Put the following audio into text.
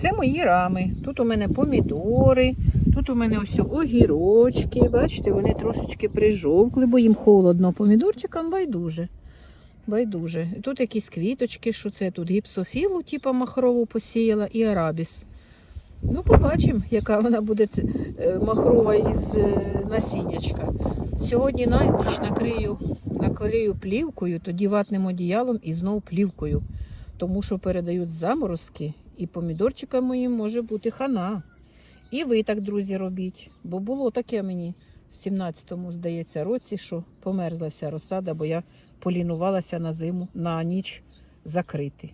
Це мої рами. Тут у мене помідори, тут у мене ось огірочки. Бачите, вони трошечки прижовкли, бо їм холодно. Помідорчикам байдуже. Байдуже. Тут якісь квіточки, що це тут гіпсофілу, типу махрову посіяла, і арабіс. Ну, побачимо, яка вона буде е, махрова із е, насіннячка. Сьогодні на ніч накрию, накрию плівкою, тоді ватним одіялом і знову плівкою. Тому що передають заморозки, і помідорчикам моїм може бути хана. І ви так, друзі, робіть. Бо було таке мені в 17-му, здається, році, що померзла вся розсада, бо я полінувалася на зиму на ніч закрити.